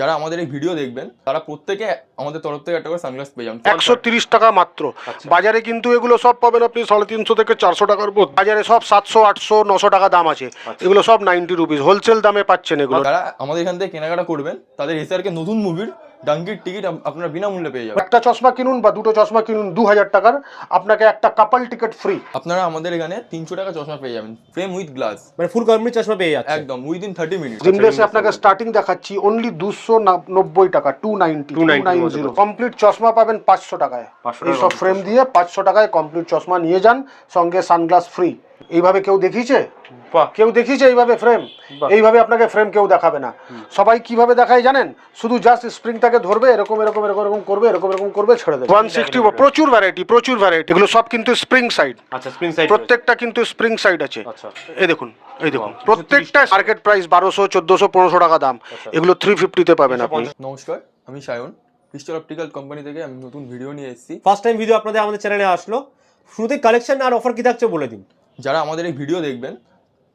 যারা আমাদের এই ভিডিও দেখবেন তারা প্রত্যেকে আমাদের তরফ থেকে একটা করে সানগ্লাস পেয়ে যাবেন। একশো তিরিশ টাকা মাত্র। বাজারে কিন্তু এগুলো সব পাবেন আপনি সাড়ে তিনশো থেকে চারশো টাকার মধ্যে বাজারে সব সাতশো আটশো নশো টাকা দাম আছে। এগুলো সব নাইনটি রুপিস হোলসেল দামে পাচ্ছেন এগুলো। যারা আমাদের এখান থেকে কেনাকাটা করবেন তাদের এসআরকে নতুন মুভির ডাঙ্কির টিকিট আপনারা বিনামূল্যে পেয়ে যাবেন। একটা চশমা কিনুন বা দুটো চশমা কিনুন দু হাজার টাকার আপনাকে একটা কাপাল টিকিট ফ্রি আপনারা আমাদের এখানে তিনশো টাকা চশমা পেয়ে যাবেন ফ্রেম উইথ গ্লাস মানে ফুল কমপ্লিট চশমা পেয়ে যাচ্ছে। একদম উইদিন থার্টি মিনিট জিমলেসে আপনাকে স্টার্টিং দেখাচ্ছি অনলি দুশো নব্বই টাকা two ninety two nine zero complete চশমা পাবেন পাঁচশো টাকায়। এইসব ফ্রেম দিয়ে পাঁচশো টাকায় কমপ্লিট চশমা নিয়ে যান সঙ্গে সানগ্লাস ফ্রি এইভাবে কেউ দেখিয়েছে? কেউ দেখিয়েছে এইভাবে ফ্রেম এইভাবে আপনাকে ফ্রেম কেউ দেখাবে না। সবাই কীভাবে দেখায় জানেন? শুধু জাস্ট স্প্রিংটাকে ধরবে এরকম এরকম এরকম এরকম করবে এরকম এরকম করবে ছেড়ে দেবে। ওয়ান সিক্সটি প্রচুর ভ্যারাইটি প্রচুর ভ্যারাইটি এগুলো সব কিন্তু স্প্রিং সাইড আচ্ছা স্ক্রিন সাইড প্রত্যেকটা কিন্তু স্প্রিং সাইড আছে। আচ্ছা। এই দেখুন এই দেখুন। প্রত্যেকটা মার্কেট প্রাইস বারোশো চোদ্দোশো পনেরোশো টাকা দাম। এগুলো থ্রি ফিফটিতে পাবেন আপনি। নমস্কার আমি সায়ন ক্রিস্টাল অপটিক্যাল কোম্পানি থেকে আমি নতুন ভিডিও নিয়ে এসেছি। ফার্স্ট টাইম ভিডিও আপনাদের আমাদের চ্যানেলে আসলো। শুরুতে কালেকশন আর অফার কি থাকছে বলে দিন। যারা আমাদের এই ভিডিও দেখবেন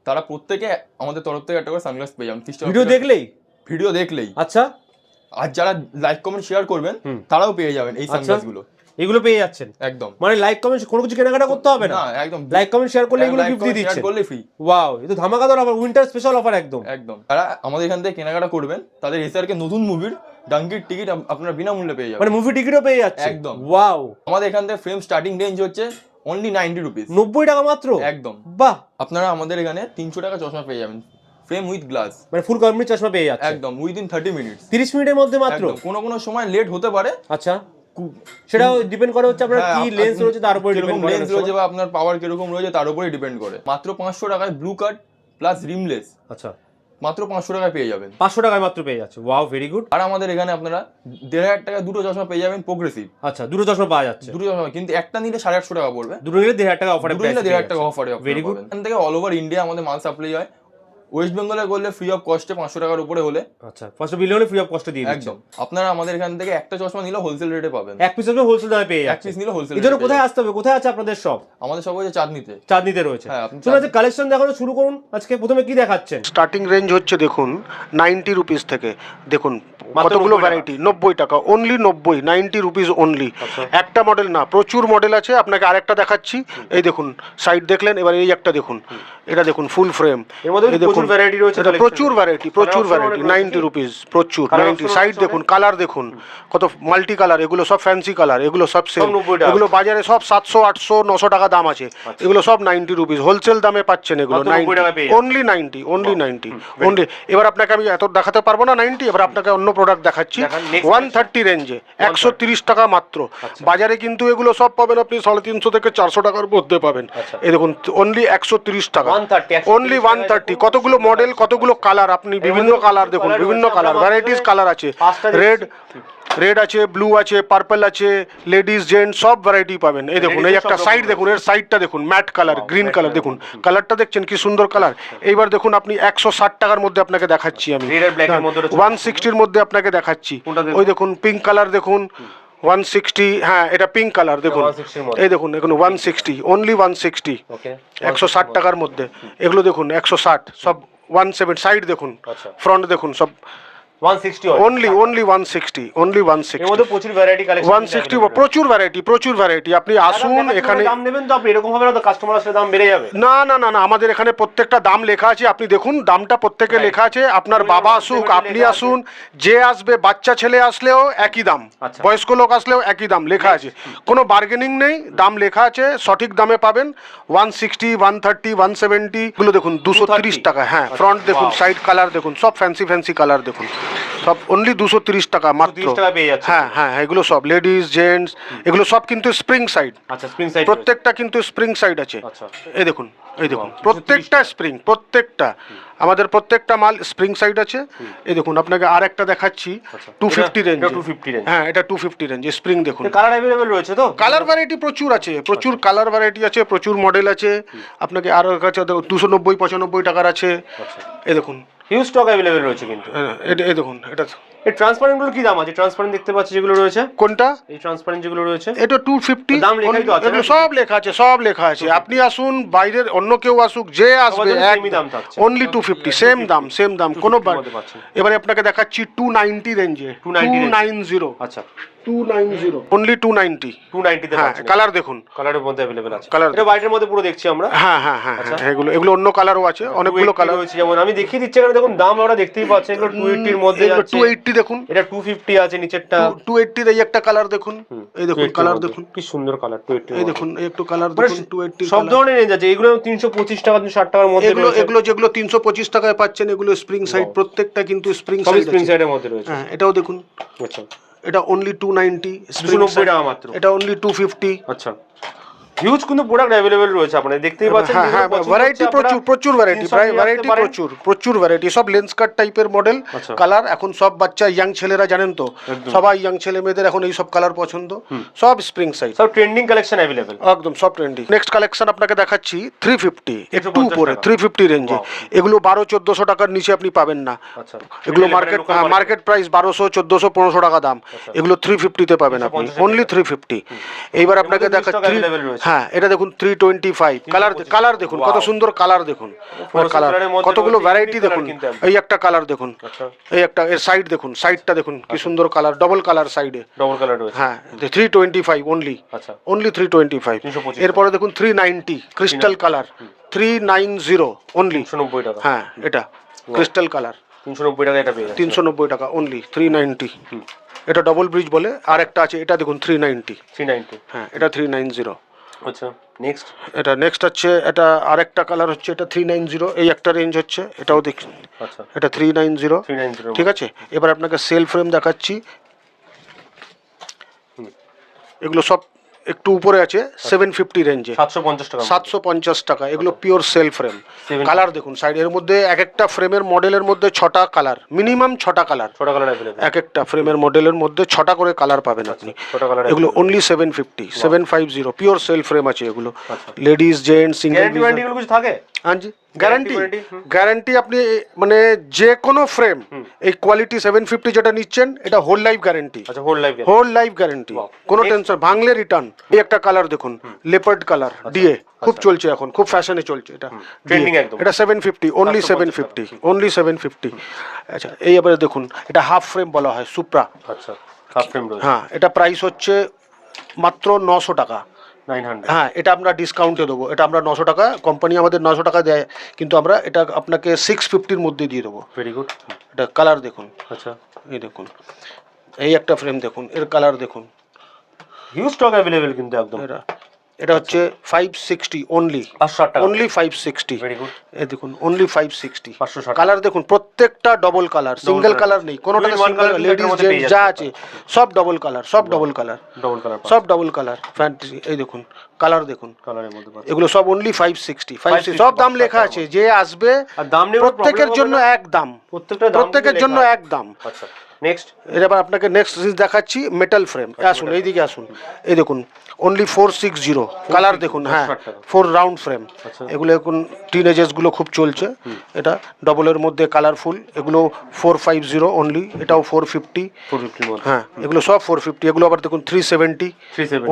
তারা প্রত্যেকে আমাদের তরফ থেকে একটা করে সানগ্লাস পেয়ে যাবেন। ভিডিও দেখলেই? ভিডিও দেখলেই। আচ্ছা। আর যারা লাইক কমেন্ট শেয়ার করবেন তারাও পেয়ে যাবেন এই আচ্ছা। সানগ্লাসগুলো। এগুলো পেয়ে যাচ্ছেন? একদম। মানে লাইক কমেন্ট কোনো কিছু কেনাকাটা করতে হবে না? একদম। লাইক কমেন্ট শেয়ার করলে এগুলো Like, গিফট দিয়ে দিচ্ছে করলে ফ্রি ওয়াও তো ধামাকাদার অফার উইন্টার স্পেশাল অফার একদম। একদম। যারা আমাদের এখান থেকে কেনাকাটা করবেন তাদের এসআর কে নতুন মুভির ডাঙ্কির টিকিট আপনারা বিনামূল্যে পেয়ে যাবেন। মানে মুভি টিকিটও পেয়ে যাচ্ছে। একদম। ওয়াও আমাদের এখান থেকে ফ্রেম স্টার্টিং রেঞ্জ হচ্ছে অনলি নাইনটি রুপিস নব্বই টাকা মাত্র? একদম। বাহ! আপনারা আমাদের এখানে তিনশো টাকা চশমা পেয়ে যাবেন। ফ্রেম উইথ গ্লাস মানে ফুল কমপ্লিট চশমা পেয়ে যাচ্ছে। একদম উইদিন থার্টি মিনিটস তিরিশ মিনিটের মধ্যে মাত্র? কোনো কোনো সময় লেট হতে পারে। আচ্ছা। সেটাও ডিপেন্ড করে হচ্ছে আপনার কি লেন্স রয়েছে তার উপরে ডিপেন্ড করে লেন্স রয়েছে বা আপনার পাওয়ার কীরকম রয়েছে তার উপরে ডিপেন্ড করে। মাত্র পাঁচশো টাকায় ব্লু কার্ড প্লাস রিমলেস আচ্ছা। মাত্র পাঁচশো টাকায় পেয়ে যাবেন। পাঁচশো টাকায় মাত্র পেয়ে যাচ্ছে। ওয়াও ভেরি গুড আর আমাদের এখানে আপনারা দেড় হাজার টাকা দুটো চশমা পেয়ে যাবেন প্রোগ্রেসিভ আচ্ছা দুটো চশমা পাওয়া যাচ্ছে। দুটো চশমা কিন্তু একটা নিলে সাড়ে আটশো টাকা পড়বে। দুটো নিলে দেড় হাজার টাকা অফার দুটো নিলে দেড় হাজার টাকা অফারে ভেরি গুড এখান থেকে অল ওভার ইন্ডিয়া আমাদের মাল সাপ্লাই হয়। ওয়েস্ট বেঙ্গলে করলে ফ্রি অফ কস্টে পাঁচশো টাকার উপরে হলে। আচ্ছা ফার্স্ট বিল হলে ফ্রি অফ কস্ট দিয়ে একদম। আপনারা আমাদের এখান থেকে একটা চশমা নিলে হোলসেল রেটে পাবেন। এক পিস হোলসেল দামে পেয়ে এক পিস নিলে হোলসেল এই জন্য কোথায় আসতে হবে? কোথায় আছে আপনাদের সব? আমাদের সব হচ্ছে চাঁদনিতে। চাঁদনিতে রয়েছে। হ্যাঁ, আপনি চলুন আজকে কালেকশন দেখানো শুরু করুন। আজকে প্রথমে কি দেখাচ্ছেন? স্টার্টিং রেঞ্জ হচ্ছে দেখুন নাইনটি রুপিস থেকে। দেখুন কতগুলো ভ্যারাইটি নব্বই টাকা অনলি নব্বই নাইনটি রুপিস অনলি একটা মডেল না প্রচুর মডেল আছে। আপনাকে আরেকটা দেখাচ্ছি। এই দেখুন সাইড দেখলেন এবার এই একটা দেখুন। এটা দেখুন ফুল ফ্রেম এর মধ্যে প্রচুর variety রয়েছে প্রচুর ভ্যারাইটি প্রচুর ভ্যারাইটি নাইনটি রুপিস প্রচুর নাইনটি সাইড দেখুন কালার দেখুন কত মাল্টি কালার এগুলো সব ফ্যান্সি কালার এগুলো সব সেম এগুলো বাজারে সব সাতশো আটশো নশো টাকা দাম আছে। এগুলো সব নাইনটি রুপিস হোলসেল দামে পাচ্ছেন এগুলো মাত্র 90 টাকা পেয়ে যাচ্ছেন। Only ninety only ninety only এবার আপনাকে আমি এত দেখাতে পারব না নাইনটি এবার আপনাকে অন্য প্রোডাক্ট দেখাচ্ছি। ওয়ান থার্টি রেঞ্জে একশো তিরিশ টাকা মাত্র। আচ্ছা। বাজারে কিন্তু এগুলো সব পাবেন আপনি সাড়ে তিনশো থেকে চারশো টাকার মধ্যে পাবেন। আচ্ছা। এই দেখুন অনলি একশো তিরিশ টাকা। 130, 130 অনলি ওয়ান থার্টি কতগুলো মডেল কতগুলো কালার আপনি বিভিন্ন কালার দেখুন বিভিন্ন কালার ভ্যারাইটিস কালার আছে। রেড রেড আছে ব্লু আছে পার্পল আছে লেডিস জেন্ট সব ভ্যারাইটি পাবেন। এই দেখুন এই একটা সাইড দেখুন এর সাইডটা দেখুন ম্যাট কালার গ্রিন কালার দেখুন। কালারটা দেখছেন কি সুন্দর কালার এইবার দেখুন আপনি একশো ষাট টাকার মধ্যে আপনাকে দেখাচ্ছি আমি। ওয়ান সিক্সটির মধ্যে আপনাকে দেখাচ্ছি। ওই দেখুন? পিঙ্ক কালার দেখুন। ওয়ান সিক্সটি হ্যাঁ এটা পিঙ্ক কালার দেখুন। 160 এই দেখুন এখন one sixty only one sixty একশো ষাট টাকার মধ্যে। এগুলো দেখুন একশো ষাট সব ওয়ান সেভেন সাইড দেখুন আচ্ছা। ফ্রন্ট দেখুন সব 160 only only one one sixty মধ্যে প্রচুর ভ্যারাইটি প্রচুর ভ্যারাইটি আপনি আসুন এখানে দাম নেবেন তো আপনি এরকম হবে না তো কাস্টমার আসলে দাম বেড়ে যাবে। না না না না আমাদের এখানে প্রত্যেকটা দাম লেখা আছে। আপনি দেখুন দামটা প্রত্যেকে লেখা আছে। আপনার বাবা আসুক আপনি আসুন যে আসবে বাচ্চা ছেলে আসলেও একই দাম। আচ্ছা। বয়স্ক লোক আসলেও একই দাম লেখা আছে। কোনো বার্গেনিং নেই দাম লেখা আছে সঠিক দামে পাবেন। One sixty one thirty one seventy গুলো দেখুন দুশো তিরিশ টাকা হ্যাঁ ফ্রন্ট দেখুন সাইড কালার দেখুন সব ফ্যান্সি ফ্যান্সি কালার দেখুন। সব অনলি দুশো তিরিশ টাকা মাত্র। 230 টাকা পেয়ে হ্যাঁ হ্যাঁ এগুলো সব লেডিস জেন্টস এগুলো সব কিন্তু স্প্রিং সাইড আচ্ছা স্প্রিং সাইড প্রত্যেকটা কিন্তু স্প্রিং সাইড আছে। আচ্ছা। এই দেখুন এই দেখুন প্রত্যেকটা স্প্রিং প্রত্যেকটা। আমাদের প্রত্যেকটা মাল স্প্রিং সাইড আছে। এই দেখুন আপনাকে আর একটা দেখাচ্ছি টু ফিফটি রেঞ্জ এটা 250 range। হ্যাঁ এটা টু ফিফটি রেঞ্জ স্প্রিং দেখুন। কালার অ্যাভেলেবল রয়েছে তো? কালার ভ্যারাইটি প্রচুর আছে প্রচুর কালার ভ্যারাইটি আছে প্রচুর মডেল আছে। আপনাকে আরও কাছে দুশো নব্বই পঁচানব্বই টাকার আছে। এই দেখুন হিউজ স্টক অ্যাভেলেবল রয়েছে কিন্তু। হ্যাঁ, এটা এই দেখুন এটা এই ট্রান্সপারেন্টগুলো কি দাম আছে? ট্রান্সপারেন্ট দেখতে পাচ্ছি যেগুলো রয়েছে। কোনটা? এই ট্রান্সপারেন্ট যেগুলো রয়েছে। এটা টু ফিফটি দাম লেখাই তো আছে সব লেখা আছে সব লেখা আছে। আপনি আসুন বাইরের অন্য কেউ আসুক যে আসবে দাম থাকছে। অনলি টু ফিফটি সেম দাম সেম দাম। কোনো 250 এবারে আপনাকে দেখাচ্ছি টু নাইনটি রেঞ্জে টু 290 নাইন জিরো আচ্ছা। Two nine zero only two ninety two নাইনটিতে হ্যাঁ কালার দেখুন। কালারের মধ্যে অ্যাভেলেবেল আছে। Colour- এটা হোয়াইটের মধ্যে পুরো দেখছি আমরা। হ্যাঁ হ্যাঁ হ্যাঁ আচ্ছা। হ্যাঁ, এগুলো এগুলো অন্য কালারও আছে অনেকগুলো কালার রয়েছে যেমন আমি দেখিয়ে দিচ্ছি এখানে দেখুন দাম আমরা দেখতেই পাচ্ছি এগুলো টু এইটির মধ্যে টু এইটটি দেখুন। এটা টু ফিফটি আছে নিচেরটা। টু এইটটির এই একটা কালার দেখুন। এই দেখুন কালার দেখুন। কি সুন্দর কালার টু এইটি এই দেখুন একটু কালার মানে দেখুন টু এইটটি সব ধরনের রেঞ্জ আছে এগুলো তিনশো পঁচিশ টাকা তিনশো ষাট টাকার মধ্যে এগুলো এগুলো যেগুলো তিনশো পঁচিশ টাকায় পাচ্ছেন এগুলো স্প্রিং সাইড প্রত্যেকটা কিন্তু স্প্রিং সাইড স্প্রিং সাইডের মধ্যে রয়েছে। হ্যাঁ এটাও দেখুন। আচ্ছা। এটা অনলি টু নাইনটি এটা অনলি টু ফিফটি আচ্ছা। হিউজ কিন্তু প্রোডাক্ট অ্যাভেলেবেল রয়েছে আপনারা দেখতেই পাচ্ছেন হ্যাঁ হ্যাঁ ভ্যারাইটি প্রচুর প্রচুর ভ্যারাইটি প্রায় ভ্যারাইটি প্রচুর প্রচুর ভ্যারাইটি সব লেন্স কাট টাইপের মডেল আচ্ছা। কালার এখন সব বাচ্চা ইয়াং ছেলেরা জানেন তো সবাই ইয়াং ছেলে মেয়েদের এখন এই সব কালার পছন্দ সব স্প্রিং সাইজ সব ট্রেন্ডিং কালেকশন অ্যাভেলেবেল একদম সব ট্রেন্ডি নেক্সট কালেকশন আপনাকে দেখাচ্ছি থ্রি ফিফটি একটু উপরে টাকা। থ্রি ফিফটি রেঞ্জে এগুলো বারো চোদ্দোশো টাকার নিচে আপনি পাবেন না। আচ্ছা। এগুলো মার্কেট মার্কেট প্রাইস বারোশো চোদ্দোশো পনেরোশো টাকা দাম। এগুলো থ্রি ফিফটিতে পাবেন আপনি। 350 অনলি থ্রি ফিফটি এইবার আপনাকে মধ্যে হ্যাঁ এটা দেখুন three twenty five colour colour দেখুন কত সুন্দর কালার দেখুন। কালার কতগুলো ভ্যারাইটি দেখুন। এই একটা কালার দেখুন। আচ্ছা। এই একটা এর সাইড দেখুন সাইডটা দেখুন কি সুন্দর কালার ডবল কালার সাইডে ডবল কালার হ্যাঁ থ্রি টোয়েন্টি ফাইভ অনলি আচ্ছা। অনলি থ্রি টোয়েন্টি ফাইভ 325 এরপরে দেখুন three ninety crystal colour three nine zero only টাকা। হ্যাঁ এটা। ক্রিস্টাল কালার তিনশো নব্বই টাকা এটা তিনশো নব্বই টাকা অনলি থ্রি নাইনটি এটা ডবল ব্রিজ বলে আর একটা আছে এটা দেখুন থ্রি নাইনটি থ্রি নাইনটি হ্যাঁ এটা থ্রি নাইন জিরো আচ্ছা নেক্সট এটা নেক্সট হচ্ছে এটা আরেকটা কালার হচ্ছে এটা থ্রি নাইন জিরো এই একটা রেঞ্জ হচ্ছে এটাও দেখ আচ্ছা। এটা three nine zero three nine zero ঠিক আছে? এবার আপনাকে সেল ফ্রেম দেখাচ্ছি। এগুলো সব একটু উপরে আছে সেভেন ফিফটি রেঞ্জে সাতশো পঞ্চাশ টাকা। সাতশো পঞ্চাশ টাকা এগুলো পিওর সেল ফ্রেম কালার দেখুন সাইড এর মধ্যে এক একটা ফ্রেমের মডেলের মধ্যে ছটা কালার মিনিমাম ছটা কালার ছটা কালার এক একটা ফ্রেমের মডেলের মধ্যে ছটা করে কালার পাবেন আপনি। এগুলো only seven fifty seven five zero pure cell frame আছে এগুলো। আচ্ছা। লেডিস জেন্টস কিছু থাকে? হ্যাঁ জি গ্যারান্টি গ্যারান্টি আপনি মানে যে কোনো ফ্রেম এই কোয়ালিটি সেভেন ফিফটি যেটা নিচ্ছেন এটা হোল লাইফ গ্যারান্টি আচ্ছা whole life whole life guarantee কোনো টেনশন ভাঙলে রিটার্ন এই একটা কালার দেখুন লেপার্ড কালার ডিএ খুব চলছে এখন খুব ফ্যাশনে চলছে এটা। এটা seven fifty only seven fifty only seven fifty আচ্ছা এই এবারে দেখুন এটা হাফ ফ্রেম বলা হয় সুপ্রা আচ্ছা হাফ ফ্রেম হ্যাঁ। এটা প্রাইস হচ্ছে মাত্র নশো টাকা। হ্যাঁ এটা আমরা ডিসকাউন্টে দেবো। এটা আমরা নশো টাকা কোম্পানি আমাদের নশো টাকা দেয় কিন্তু আমরা এটা আপনাকে সিক্স ফিফটির মধ্যে দিয়ে দেবো। ভেরি গুড এটা কালার দেখুন। আচ্ছা। এই দেখুন। এই একটা ফ্রেম দেখুন এর কালার দেখুন। হিউজ স্টক অ্যাভেলেবেল কিন্তু একদম। এটা। এটা হচ্ছে ফাইভ সিক্সটি অনলি পাঁচশো ষাট টাকা। অনলি ফাইভ সিক্সটি দেখুন অনলি ফাইভ সিক্সটি 560 কালার দেখুন প্রত্যেকটা ডবল কালার সিঙ্গেল কালার নেই কোনোটা সিঙ্গেল লেডিস জেন্টস যা আছে সব ডবল কালার সব ডবল কালার ডবল কালার সব ডবল কালার ফ্যান্টাসি এই দেখুন কালার দেখুন। কালারের মধ্যে পাচ্ছেন। এগুলো সব অনলি ফাইভ সিক্সটি ফাইভ 560 সব দাম লেখা আছে যে আসবে আর দাম প্রত্যেকের জন্য এক দাম। প্রত্যেকটা দাম প্রত্যেকের জন্য এক দাম। আচ্ছা। নেক্সট এবার আপনাকে নেক্সট জিনিস দেখাচ্ছি মেটাল ফ্রেম আসুন এইদিকে আসুন। এই দেখুন only four six zero colour দেখুন হ্যাঁ ফোর রাউন্ড ফ্রেম আচ্ছা। এগুলো এখন টিনেজেসগুলো খুব চলছে। এটা ডবলের মধ্যে কালারফুল এগুলো ফোর ফাইভ জিরো অনলি এটাও ফোর ফিফটি হ্যাঁ এগুলো সব ফোর ফিফটি এগুলো আবার দেখুন থ্রি সেভেন্টি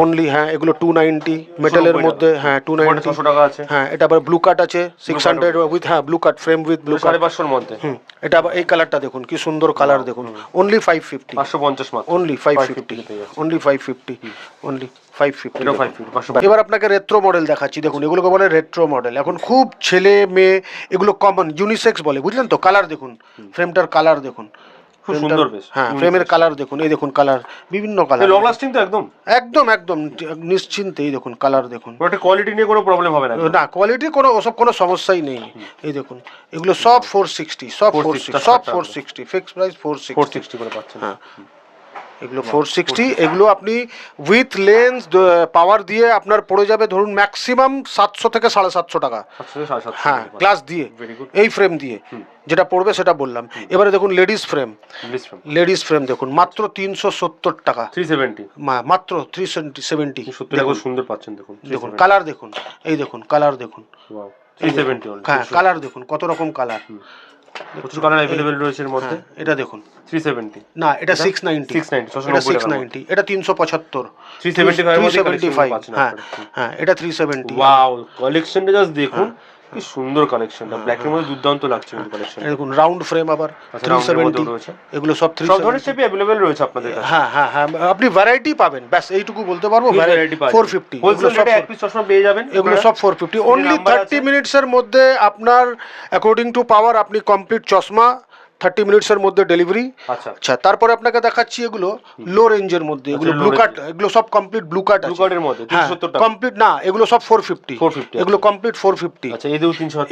অনলি হ্যাঁ এগুলো টু নাইনটি মেটালের মধ্যে হ্যাঁ টু নাইনটি আছে। হ্যাঁ এটা আবার ব্লু কাট আছে। সিক্স হান্ড্রেড উইথ হ্যাঁ blue cut frame with blue cut মধ্যে। এটা আবার এই কালারটা দেখুন কি সুন্দর কালার দেখুন। অনলি ফাইভ ফিফটি পাঁচশো পঞ্চাশ মাত্র। Only five 550 fifty. Only five fifty only five fifty 550, 550 এবার আপনাকে রেট্রো মডেল দেখাচ্ছি। দেখুন এগুলোকে বলে রেট্রো মডেল এখন খুব ছেলে মেয়ে এগুলো কমন ইউনিসেক্স বলে বুঝলেন তো? কালার দেখুন ফ্রেমটার কালার দেখুন। খুব সুন্দর বেশ। হ্যাঁ ফ্রেমের কালার দেখুন এই দেখুন কালার বিভিন্ন কালার লং লাস্টিং তো একদম? একদম একদম নিশ্চিন্তে এই দেখুন কালার দেখুন। ওটা কোয়ালিটি নিয়ে কোনো প্রবলেম হবে না। না কোয়ালিটি কোনো ওসব কোনো সমস্যাই নেই। এই দেখুন এগুলো সব ফোর সিক্সটি সব ফোর 460, সব। Four sixty fix price four four sixty sixty করে পাচ্ছেন। হ্যাঁ। এগুলো ফোর সিক্সটি এগুলো আপনি উইথ লেন্স পাওয়ার দিয়ে আপনার পড়ে যাবে ধরুন ম্যাক্সিমাম সাতশো থেকে সাড়ে সাতশো টাকা। হ্যাঁ গ্লাস দিয়ে এই ফ্রেম দিয়ে যেটা পড়বে সেটা বললাম। এবারে দেখুন লেডিস ফ্রেম লেডিস ফ্রেম দেখুন মাত্র তিনশো সত্তর টাকা। থ্রি সেভেন্টি মাত্র থ্রি সেভেন্টি সুন্দর পাচ্ছেন দেখুন দেখুন কালার দেখুন এই দেখুন কালার দেখুন। হ্যাঁ কালার দেখুন কত রকম কালার প্রচুর কালার অ্যাভেলেবেল রয়েছে এর মধ্যে। হ্যাঁ এটা দেখুন। থ্রি সেভেন্টি না এটা সিক্স নাইনটি 690, ছশো এটা সিক্স নাইনটি এটা তিনশো পঁচাত্তর। 375 এর মধ্যে সেভেন্টি ফাইভ হ্যাঁ হ্যাঁ এটা থ্রি সেভেন্টি ওয়াও কালেকশনটা জাস্ট দেখুন। হ্যাঁ। কি সুন্দর কালেকশনটা ব্ল্যাকের মধ্যে দুর্দান্ত লাগছে কিন্তু কালেকশন দেখুন রাউন্ড ফ্রেম আবার আচ্ছা, থ্রি round এর সেভেন্টি মধ্যেও রয়েছে। এগুলো সব 370 সব ধরনের রয়েছে আপনাদের কাছে। হ্যাঁ হ্যাঁ হ্যাঁ আপনি ভ্যারাইটি পাবেন ব্যাস এইটুকু বলতে পারব ভ্যারাইটি পাচ্ছেন ফোর ফিফটি হোলসেল এক পিস চশমা পেয়ে যাবেন এগুলো সব four fifty only number thirty এর মধ্যে আপনার অ্যাকর্ডিং টু পাওয়ার আপনি কমপ্লিট চশমা থার্টি মিনিটসের মধ্যে ডেলিভারি আচ্ছা। আচ্ছা তারপরে আপনাকে দেখাচ্ছি এগুলো লো রেঞ্জের মধ্যে। এগুলো ব্লু range কাট এগুলো সব কমপ্লিট ব্লু কাট ব্লু কার্ডের মধ্যে হ্যাঁ কমপ্লিট না এগুলো সব ফোর ফিফটি 450 এগুলো কমপ্লিট ফোর ফিফটি আচ্ছা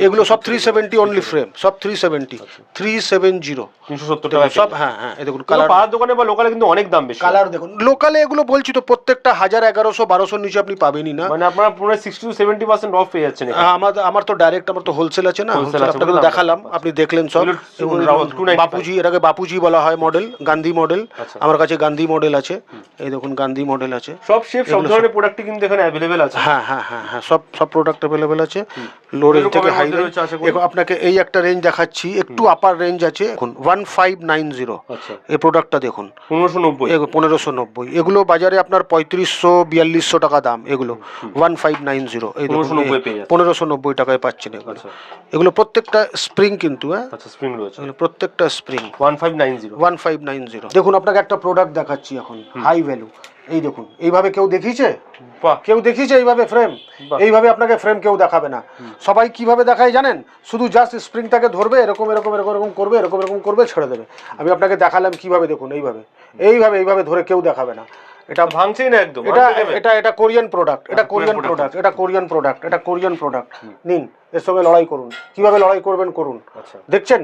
এগুলো সব থ্রি সেভেন্টি অনলি ফ্রেম সব three seventy three seven zero তিনশো সত্তর টাকা সব হ্যাঁ হ্যাঁ এই দেখুন কালার পাড়ার দোকানে বা লোকালে কিন্তু অনেক দাম বেশি। কালার দেখুন লোকালে এগুলো বলছি তো প্রত্যেকটা হাজার এগারোশো বারোশোর নিচে আপনি পাবেনই না। মানে আপনারা পুরো sixty to seventy percent off পেয়ে যাচ্ছেন হ্যাঁ, আমার আমার তো ডাইরেক্ট আমার তো হোলসেল আছে না আপনাকে দেখালাম আপনি দেখলেন সব। এগুলো দেখুন, এগুলো রাউন্ড 295 বাপুজি এটাকে বাপুজি বলা হয় মডেল গান্ধী মডেল আচ্ছা। আমার কাছে গান্ধী মডেল আছে। এই দেখুন গান্ধী মডেল আছে। সব শেপ সব ধরনের প্রোডাক্টই কিন্তু এখানে অ্যাভেলেবেল আছে। হ্যাঁ হ্যাঁ হ্যাঁ হ্যাঁ সব সব প্রোডাক্ট অ্যাভেলেবেল আছে। লো রেঞ্জ থেকে হাই রেঞ্জ? আপনাকে এই একটা রেঞ্জ দেখাচ্ছি একটু আপার রেঞ্জ আছে। দেখুন ওয়ান ফাইভ নাইন জিরো আচ্ছা। এই প্রোডাক্টটা দেখুন। পনেরোশো নব্বই। পনেরোশো নব্বই। এগুলো বাজারে আপনার পঁয়ত্রিশশো বিয়াল্লিশশো টাকা দাম এগুলো। ওয়ান ফাইভ নাইন জিরো এই 1590 পেয়ে যাচ্ছে। পনেরোশো নব্বই টাকায় পাচ্ছেন এগুলো। আচ্ছা। এগুলো প্রত্যেকটা স্প্রিং কিন্তু হ্যাঁ? আচ্ছা স্প্রিং রয়েছে। প্রত্যেকটা spring one five nine zero one five nine zero দেখুন আপনাকে একটা প্রোডাক্ট দেখাচ্ছি এখন হাই ভ্যালু এই দেখুন এইভাবে কেউ দেখিয়েছে? কেউ দেখিয়েছে এইভাবে ফ্রেম এইভাবে আপনাকে ফ্রেম কেউ দেখাবে না। সবাই কীভাবে দেখায় জানেন? শুধু জাস্ট স্প্রিংটাকে ধরবে এরকম এরকম এরকম এরকম করবে এরকম এরকম করবে ছেড়ে দেবে। আমি আপনাকে দেখালাম কীভাবে দেখুন এইভাবে। এইভাবে এইভাবে ধরে কেউ দেখাবে না। এটা ভাঙছেই না একদম এটা এটা এটা কোরিয়ান প্রোডাক্ট এটা কোরিয়ান প্রোডাক্ট এটা কোরিয়ান প্রোডাক্ট এটা কোরিয়ান প্রোডাক্ট নিন এর সঙ্গে লড়াই করুন। কীভাবে লড়াই করবেন করুন। আচ্ছা। দেখছেন?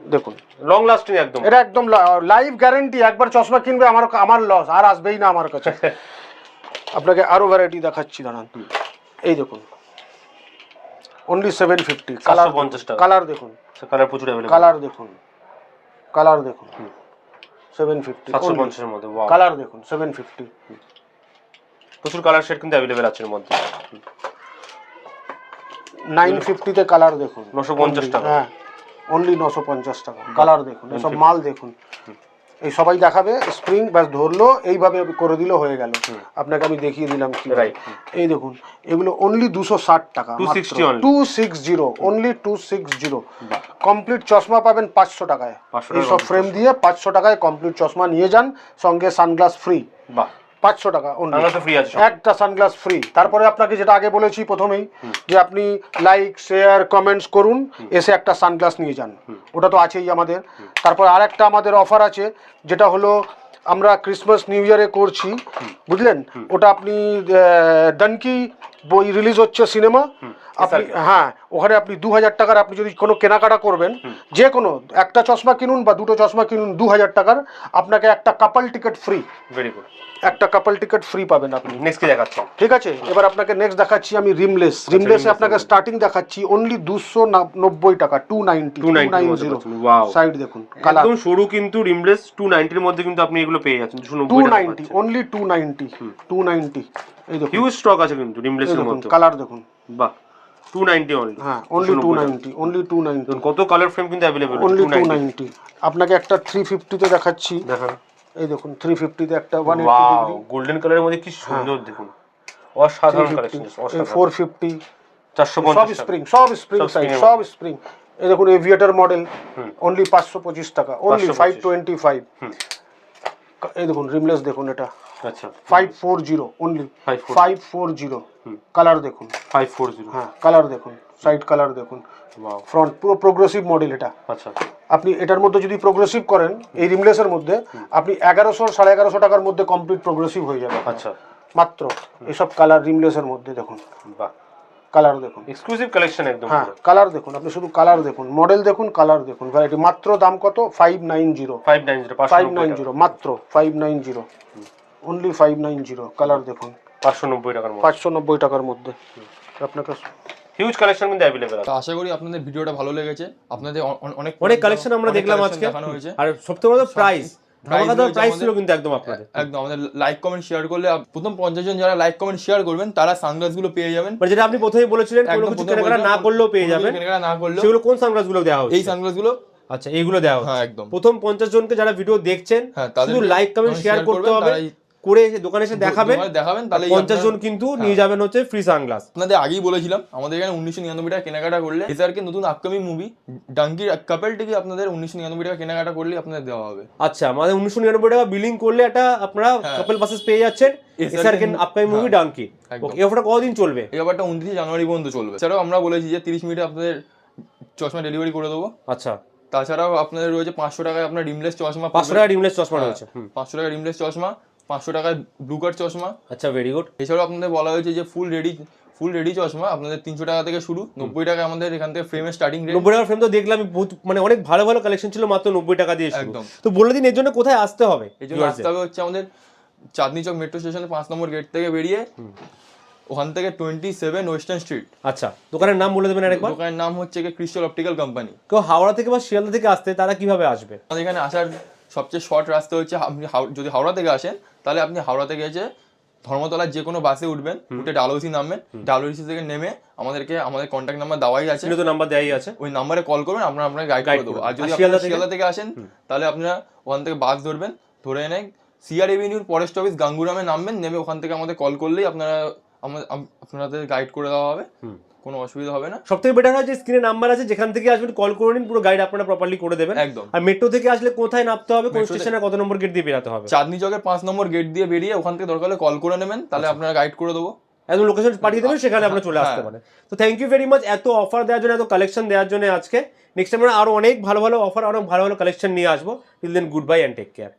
দেখুন। লং লাস্টিং একদম। এটা একদম লাইভ গ্যারেন্টি একবার চশমা কিনবে আমার আমার লস আর আসবেই না আমার কাছে। আপনাকে আরও ভ্যারাইটি দেখাচ্ছি দাঁড়ান। এই দেখুন। Only seven fifty colour colour দেখুন। কালার প্রচুর কালার দেখুন। কালার দেখুন। সেভেন ফিফটি পঞ্চাশের মধ্যে কালার দেখুন সেভেন ফিফটি প্রচুর কালার শেড কিন্তু অ্যাভেলেবল আছে এর মধ্যে। নাইন ফিফটিতে কালার দেখুন। 950 টাকা। হ্যাঁ। অনলি নশো পঞ্চাশ টাকা। কালার দেখুন এসব মাল দেখুন। এই সবাই দেখাবে স্প্রিং ব্যাস ধরলো এইভাবে করে দিল হয়ে গেল। আপনাকে আমি দেখিয়ে দিলাম কি. এই দেখুন এগুলো অনলি দুশো ষাট টাকা two six zero only two six zero complete চশমা পাবেন পাঁচশো টাকায়। 500 এই সব ফ্রেম দিয়ে পাঁচশো টাকায় কমপ্লিট চশমা নিয়ে যান সঙ্গে সানগ্লাস ফ্রি বাহ। পাঁচশো টাকা। একটা সানগ্লাস ফ্রি তারপরে আপনাকে যেটা আগে বলেছি প্রথমেই যে আপনি লাইক শেয়ার কমেন্টস করুন এসে একটা সানগ্লাস নিয়ে যান। ওটা তো আছেই আমাদের। তারপর আর একটা আমাদের অফার আছে যেটা হলো আমরা ক্রিসমাস নিউ ইয়ারে করছি। বুঝলেন? ওটা আপনি ডানকি বই রিলিজ হচ্ছে সিনেমা আপনি হ্যাঁ ওখানে আপনি দু হাজার টাকার আপনি যদি কোনো কেনাকাটা করবেন যে কোনো একটা চশমা কিনুন বা দুটো চশমা কিনুন দু হাজার টাকার আপনাকে একটা couple ticket free very good একটা কাপল টিকিট ফ্রি পাবেন আপনি। নেক্সট কি ঠিক আছে? এবার আপনাকে নেক্সট দেখাচ্ছি আমি রিমলেস। রিমলেসে আপনাকে স্টার্টিং দেখাচ্ছি অনলি দুশো নব্বই টাকা two ninety two nine zero side দেখুন একদম সরু কিন্তু রিমলেস টু নাইনটির মধ্যে কিন্তু আপনি এগুলো পেয়ে যাচ্ছেন two ninety only two ninety two ninety এই দেখুন। হিউজ স্টক আছে কিন্তু রিমলেসের মধ্যে। কালার দেখুন। বাহ। টু নাইনটি অনলি হ্যাঁ only two ninety only two ninety কত কালার ফ্রেম কিন্তু available only two two ninety ninety আপনাকে একটা থ্রি ফিফটিতে দেখাচ্ছি। দেখান। এই দেখুন থ্রি ফিফটিতে একটা ডিগ্রি গোল্ডেন কালারের মধ্যে কি সুন্দর দেখুন। অসাধারণ কালেকশন অসাধারণ। ফোর ফিফটি চারশো সব স্প্রিং সব স্প্রিং সাইড সব স্প্রিং এই দেখুন এভিয়েটার মডেল অনলি পাঁচশো পঁচিশ টাকা অনলি 525 ফাইভ টোয়েন্টি ফাইভ এই দেখুন রিমলেস দেখুন এটা। আচ্ছা। Five four zero only five four zero colour দেখুন। ফাইভ ফোর জিরো হ্যাঁ কালার দেখুন। সাইড কালার দেখুন। ফ্রন্ট পুরো প্রোগ্রেসিভ মডেল এটা। আচ্ছা। আপনি এটার মধ্যে যদি প্রোগ্রেসিভ করেন এই রিমলেসের মধ্যে আপনি এগারোশো সাড়ে এগারোশো টাকার মধ্যে কমপ্লিট প্রোগ্রেসিভ হয়ে যাবে। আচ্ছা। মাত্র এসব কালার রিমলেসের মধ্যে দেখুন। বাহ। কালার দেখুন। এক্সক্লুসিভ কালেকশন একদম হ্যাঁ কালার দেখুন। আপনি শুধু কালার দেখুন। মডেল দেখুন কালার দেখুন। ভ্যারাইটি মাত্র দাম কত? Five nine zero five nine zero five nine zero মাত্র five nine zero only five nine zero colour দেখুন। পাঁচশো নব্বই টাকার পাঁচশো নব্বই টাকার মধ্যে। আপনাকে হিউজ কালেকশন কিন্তু অ্যাভেলেবেল আছে। আশা করি আপনাদের ভিডিওটা ভালো লেগেছে। আপনাদের অ- অ- অনেক অনেক কালেকশন আমরা দেখলাম আজকে। দেখানো হয়েছে। আর সবথেকে বড় প্রাইস Price ধামাকাদার রয়েছে প্রাইস ছিল কিন্তু একদম আপনাদের। একদম আমাদের লাইক কমেন্ট শেয়ার করলে প্রথম পঞ্চাশ জন যারা লাইক কমেন্ট শেয়ার করবেন তারা সানগ্লাসগুলো পেয়ে যাবেন। মানে যেটা আপনি প্রথমেই বলেছিলেন কোনো কিছু কেনাকাটা না করলেও পেয়ে যাবেন। কেনাকাটা না করলেও সেগুলো কোন সানগ্লাসগুলো দেওয়া এই সানগ্লাসগুলো আচ্ছা এইগুলো দেওয়া হ্যাঁ একদম। প্রথম পঞ্চাশ জনকে যারা ভিডিও দেখছেন হ্যাঁ তাদের শুধু লাইক কমেন্ট শেয়ার করতে হবে। করে এসে দোকানে এসে দেখাবেন দেখাবেন তাহলে পঞ্চাশ জন কিন্তু নিয়ে যাবেন হচ্ছে ফ্রি সানগ্লাস আপনাদের আগেই বলেছিলাম আমাদের এখানে উনিশশো নিরানব্বই টাকা কেনাকাটা করলে এসআরকে নতুন আপকামিং মুভি ডাঙ্কি কাপেল টিকে আপনাদের উনিশশো নিরানব্বই টাকা কেনাকাটা করলে আপনাদের দেওয়া হবে। আচ্ছা আমাদের উনিশশো নিরানব্বই টাকা বিলিং করলে একটা আপনারা হ্যাঁ। কাপেল পাসেস পেয়ে যাচ্ছেন SRK SR K upcoming movie হ্যাঁ, ডাঙ্কি। এই অফারটা কতদিন চলবে? এই ব্যাপারটা উনত্রিশে জানুয়ারি পর্যন্ত চলবে। এছাড়াও আমরা বলেছি যে তিরিশ মিনিটে আপনাদের চশমা ডেলিভারি করে দেবো। আচ্ছা। তাছাড়াও আপনাদের রয়েছে পাঁচশো টাকায় আপনার রিমলেস চশমা পাঁচশো টাকা রিমলেস চশমা রয়েছে। পাঁচশো টাকা রিমলেস চশমা। পাঁচশো টাকায় ব্লু কার্ড চশমা। আচ্ছা ভেরি গুড এছাড়াও আপনাদের বলা হয়েছে যে ফুল রেডি ফুল রেডি চশমা আপনাদের তিনশো টাকা থেকে শুরু। নব্বই টাকা আমাদের এখান থেকে ফ্রেমের স্টার্টিং রেট নব্বই টাকার ফ্রেম তো দেখলাম মানে অনেক ভালো ভালো কালেকশন ছিল মাত্র নব্বই টাকা দিয়ে একদম। তো বলে দিন এর জন্য কোথায় আসতে হবে? এই জন্য আসতে হবে হচ্ছে আমাদের চাঁদনি চক মেট্রো স্টেশনের পাঁচ নম্বর গেট থেকে বেরিয়ে ওখান থেকে টোয়েন্টি সেভেন ওয়েস্টার্ন স্ট্রিট আচ্ছা দোকানের নাম বলে দেবেন আরেকবার দোকানের নাম হচ্ছে কি ক্রিস্টাল অপটিক্যাল কোম্পানি কেউ হাওড়া থেকে বা শিয়ালদা থেকে আসতে তারা কীভাবে আসবে? আমাদের এখানে আসার সবচেয়ে শর্ট রাস্তা হচ্ছে আপনি যদি হাওড়া থেকে আসেন তাহলে আপনি হাওড়া থেকে এসে ধর্মতলার যে কোনো বাসে উঠবেন উঠে ডালহৌসি নামবেন। ডালহৌসি থেকে নেমে আমাদেরকে আমাদের কন্ট্যাক্ট নাম্বার দেওয়াই আছে। তো নাম্বার দেওয়াই আছে। ওই নাম্বারে কল করবেন আমরা আপনাকে গাইড করে দেবো। আর যদি শিয়ালদা থেকে? আসেন তাহলে আপনারা ওখান থেকে বাস ধরবেন ধরে এনে সিআর এভিনিউর ফরেস্ট অফিস গাঙ্গুরামে নামবেন নেমে ওখান থেকে আমাদের কল করলেই আপনারা আপনাদের গাইড করে দেওয়া হবে। কোনো অসুবিধা হবে না। সব থেকে বেটার হয় যে স্ক্রিনে নাম্বার আছে যেখান থেকে আসবেন কল করে নিন পুরো গাইড আপনারা প্রপারলি করে দেবেন। একদম। আর মেট্রো থেকে আসলে কোথায় নামতে হবে কোন স্টেশনে কত নম্বর গেট দিয়ে বেরাতে হবে? চাঁদনি চকের পাঁচ নম্বর গেট দিয়ে বেরিয়ে ওখান থেকে দরকার হলে কল করে নেবেন তাহলে আপনারা গাইড করে দেবো। একদম লোকেশন পাঠিয়ে দেবেন সেখানে আপনারা চলে আসতে হ্যাঁ। পারেন। তো থ্যাংক ইউ ভেরি মাচ এত অফার দেওয়ার জন্য এত কালেকশন দেওয়ার জন্য আজকে। নেক্সট টাইম আমরা আরও অনেক ভালো ভালো অফার অনেক ভালো ভালো কালেকশন নিয়ে আসব। Till then goodbye and take care